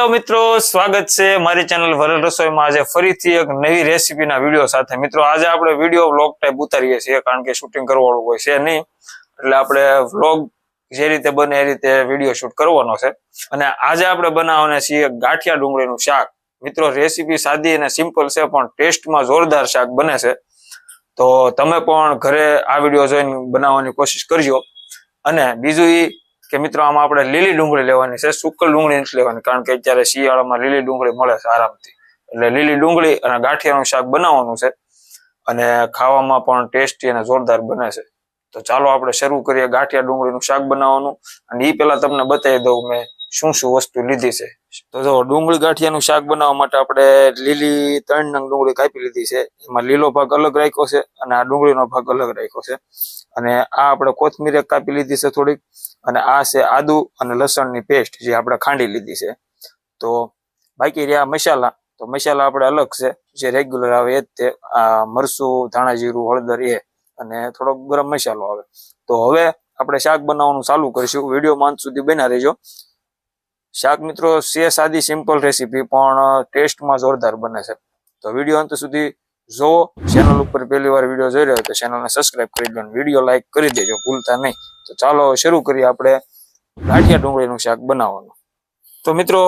Hello મિત્રો, સ્વાગત છે મારી ચેનલ વરલ રસોઈમાં. આજે ફરીથી એક નવી રેસીપીના વીડિયો સાથે. મિત્રો, આજે આપણે વીડિયો વ્લોગ ટાઈપ ઉતારીએ છીએ, કારણ કે શૂટિંગ કરવાનું હોય છે નહીં. એટલે આપણે વ્લોગ જે રીતે બને એ રીતે વીડિયો શૂટ કરવાનો છે. અને આજે આપણે બનાવવાના છીએ ગાંઠિયા ડુંગળીનું શાક. મિત્રો, રેસીપી સાદી અને સિમ્પલ છે, પણ ટેસ્ટમાં જોરદાર શાક બને છે. તો તમે પણ ઘરે આ વીડિયો જોઈને બનાવવાની કોશિશ કરજો. અને બીજું ઈ કે મિત્રો, આમાં આપણે લીલી ડુંગળી લેવાની છે સુકલ ડુંગળી નથી લેવાની, કારણ કે અત્યારે શિયાળામાં લીલી ડુંગળી મળે છે આરામથી. એટલે લીલી ડુંગળી અને ગાંઠિયાનું શાક બનાવવાનું છે અને ખાવામાં પણ ટેસ્ટી અને જોરદાર બને છે. તો ચાલો આપણે શરૂ કરીએ ગાંઠિયા ડુંગળીનું શાક બનાવવાનું. અને એ પેલા તમને બતાવી દઉં મેં શું શું વસ્તુ લીધી છે. તો જો ડુંગળી ગાંઠિયાનું શાક બનાવવા માટે આપણે લીલી ત્રણ નંગ ડુંગળી કાપી લીધી છે. એમાં લીલો ભાગ અલગ રાખ્યો છે અને આ ડુંગળીનો ભાગ અલગ રાખ્યો છે. અને આ આપણે કોથમીર કાપી લીધી છે થોડીક. અને આ છે આદુ અને લસણની પેસ્ટ જે આપણે ખાંડી લીધી છે. તો બાકી રહ્યા મસાલા. તો મસાલા આપણે અલગ છે. જે રેગ્યુલર આવે એ જ તે. મરસું ધાણા જીરું, હળદર એ. અને થોડોક ગરમ મસાલો આવે. તો હવે આપણે શાક બનાવવાનું ચાલુ કરીશું. વીડિયો અંત સુધી બના રહેજો. શાક મિત્રો, છે સાદી સિમ્પલ રેસીપી પણ ટેસ્ટમાં જોરદાર બને છે. તો વીડિયો અંત સુધી જો ચેનલ ઉપર પહેલી વાર વીડિયો જોઈ રહ્યો તો ચેનલને સબસ્ક્રાઇબ કરી દો વીડિયો લાઈક કરી દેજો, ભૂલતા નહીં. તો ચાલો શરૂ કરીએ આપણે ગાંઠિયા ડુંગળીનું શાક બનાવવાનું. તો મિત્રો,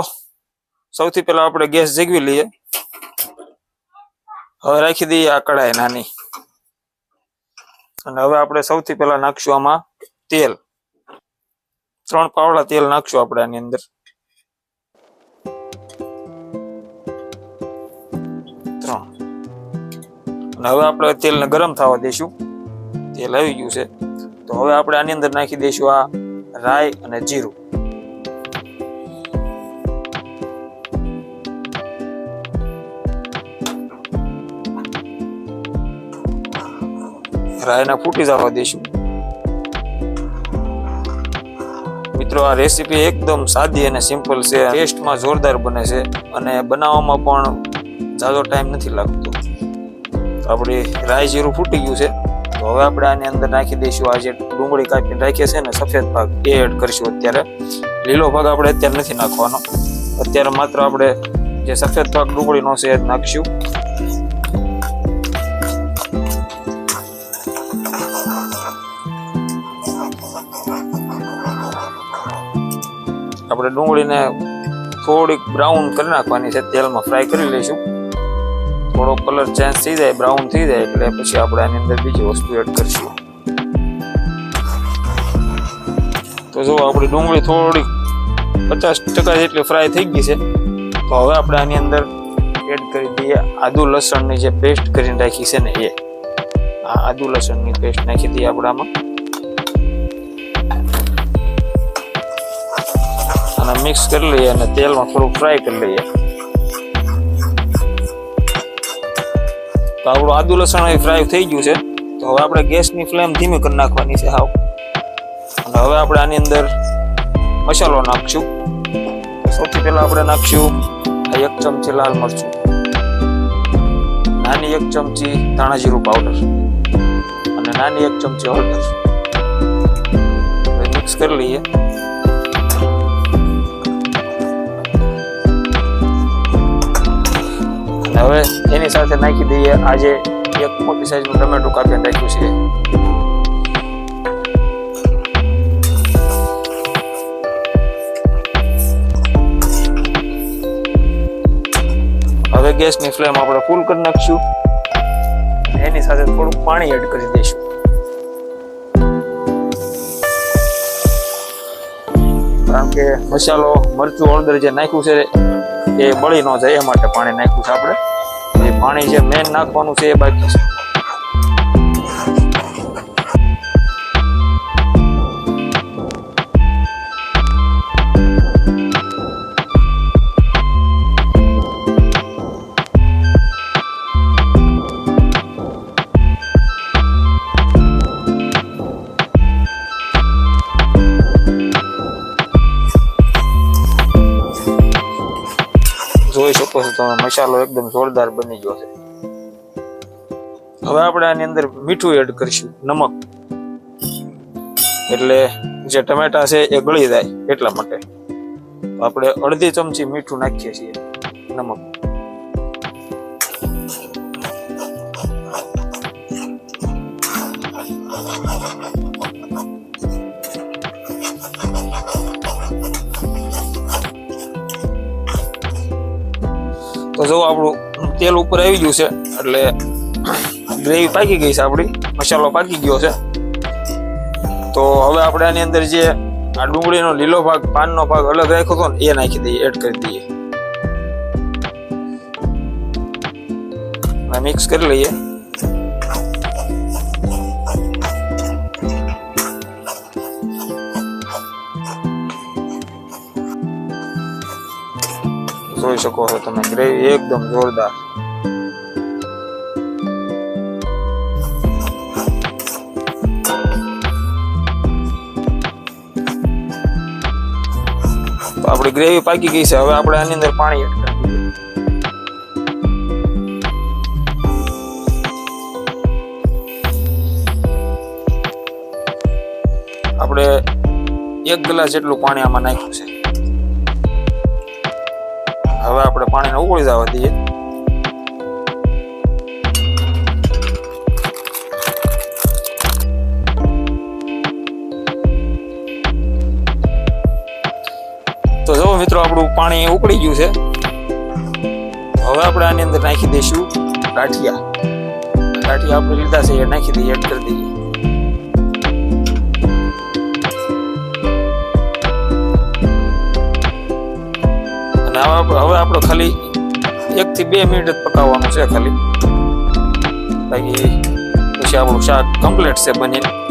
સૌથી પહેલા આપણે ગેસ જગવી લઈએ. હવે રાખી દઈએ આ કડાઈ નાની. અને હવે આપણે સૌથી પહેલા નાખશું આમાં તેલ. ત્રણ પાવડા તેલ નાખશું આપણે આની અંદર. હવે આપણે તેલને ગરમ થવા દઈશું તેલ આવી ગયું છે. તો હવે આપણે આની અંદર નાખી દઈશું આ રાઈ અને જીરું. રાયના ફૂટી જવા દઈશું મિત્રો, આ રેસીપી એકદમ સાદી અને સિમ્પલ છે. ટેસ્ટમાં જોરદાર બને છે અને બનાવવામાં પણ ઝાઝો ટાઈમ નથી લાગતો. આપણી રાઈ જીરું ફૂટી ગયું છે, તો હવે આપણે આની અંદર નાખી દઈશું આ જે ડુંગળી કાપીને રાખીએ છે ને, સફેદ ભાગ, એ એડ કરીશું અત્યારે. લીલો ભાગ આપણે અત્યારે નથી નાખવાનો. અત્યારે માત્ર આપણે જે સફેદ ભાગ ડુંગળીનો છે એ જ નાખશું. આપણે ડુંગળીને થોડીક બ્રાઉન કરી નાખવાની છે, તેલમાં ફ્રાય કરી લઈશું. થોડો કલર ચેન્જ થઈ જાય બ્રાઉન થઈ જાય, એટલે પછી આપણે આની અંદર બીજી વસ્તુ એડ કરીશું. તો જો આપણી ડુંગળી થોડીક પચાસ ટકા જેટલી ફ્રાય થઈ ગઈ છે, તો હવે આપણે આની અંદર એડ કરી દઈએ આદુ લસણની જે પેસ્ટ કરીને રાખી છે ને એ. આ આદુ લસણની પેસ્ટ નાખી દઈએ આપણામાં અને મિક્સ કરી લઈએ અને તેલમાં થોડું ફ્રાય કરી લઈએ. તો આપણું આદુ લસણ અહીં ફ્રાય થઈ ગયું છે. તો હવે આપણે ગેસની ફ્લેમ ધીમી કરી નાખવાની છે હાવ. અને હવે આપણે આની અંદર મસાલો નાખશું. સૌથી પહેલાં આપણે નાખશું એક ચમચી લાલ મરચું. નાની એક ચમચી ધાણા જીરું પાવડર અને નાની એક ચમચી હળદર. મિક્સ કરી લઈએ. હવે એની સાથે નાખી દઈએ. આજે એક મોટી સાઈઝનું ટમેટું કાપીને રાખ્યું છે. હવે ગેસની ફ્લેમ આપણે ફૂલ કરી નાખશું. એની સાથે થોડું પાણી એડ કરી દઈશું. કારણ કે મસાલો, મરચું, હળદર જે નાખ્યું છે એ બળી ન જાય એ માટે પાણી નાખ્યું છે આપણે. એ પાણી જે મેન નાખવાનું છે એ બાકી છે. તમે મસાલો એકદમ જોરદાર બની ગયો છે. હવે આપણે આની અંદર મીઠું એડ કરીશું, નમક. એટલે જે ટમેટા છે એ ગળી જાય એટલા માટે. આપણે અડધી ચમચી મીઠું નાખીએ છીએ, નમક. તો જો આપણું તેલ ઉપર આવી ગયું છે, એટલે ગ્રેવી પાકી ગઈ છે આપણી, મસાલો પાકી ગયો છે. તો હવે આપણે આની અંદર જે આ ડુંગળીનો લીલો ભાગ, પાનનો ભાગ અલગ રાખ્યો હતો ને, એ નાખી દઈએ, એડ કરી દઈએ. મિક્સ કરી લઈએ. જોઈ શકો છો તમે. ગ્રેવી એકદમ જોરદાર. તો આપણી ગ્રેવી પાકી ગઈ છે. હવે આપણે આની અંદર પાણી એડ કરી દઈએ. આપણે એક ગ્લાસ જેટલું પાણી આમાં નાખ્યું છે. હવે આપણે પાણીને ઉકળી જવા દઈએ. તો જો મિત્રો, આપણું પાણી ઉકળી ગયું છે. હવે આપણે આની અંદર નાખી દઈશું ગાંઠિયા. ગાંઠિયા આપણે લીધા છે, એ નાખી દઈએ, એડ કરી દઈએ. હવે આપ- હવે આપણે ખાલી એક થી બે મિનિટ જ પકાવવાનું છે ખાલી. બાકી પછી આપણું શાક કમ્પ્લીટ છે બનીને.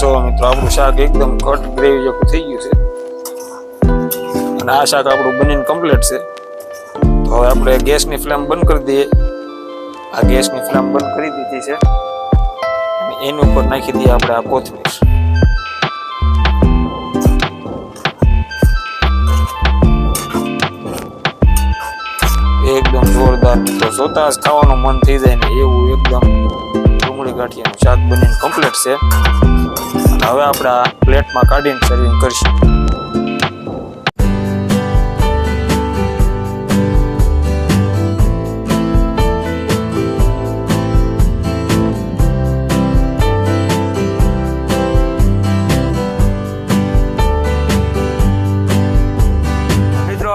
જો મિત્રો, આપણું શાક એકદમ ઘટ ગ્રેવી જેવું થઈ ગયું છે. અને આ શાક આપણું બનીને કમ્પ્લીટ છે. હવે આપણે ગેસની ફ્લેમ બંધ કરી દઈએ. આ ગેસની ફ્લેમ બંધ કરી દીધી છે. અને એની ઉપર નાખી દઈએ આપણે આ કોથમીર. એકદમ જોરદાર તો જોતા જ ખાવાનું મન થઈ જાય ને એવું એકદમ ડુંગળી ગાંઠિયાનું શાક બનીને કમ્પ્લીટ છે. હવે આપણે આ પ્લેટમાં કાઢીને સર્વિંગ કરીશું.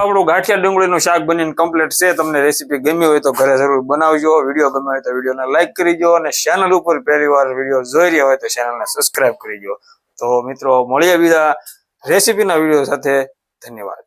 આપણું ગાંઠિયા ડુંગળીનું શાક બનીને કમ્પ્લીટ છે. તમને રેસીપી ગમી હોય તો ઘરે જરૂર બનાવજો. વીડિયો ગમ્યો હોય તો વિડીયોને લાઇક કરીજો અને ચેનલ ઉપર પહેલી વાર વીડિયો જોઈ રહ્યા હોય તો ચેનલને સબસ્ક્રાઇબ કરીજો. તો મિત્રો, મળીએ બીજા રેસીપીના વીડિયો સાથે. ધન્યવાદ.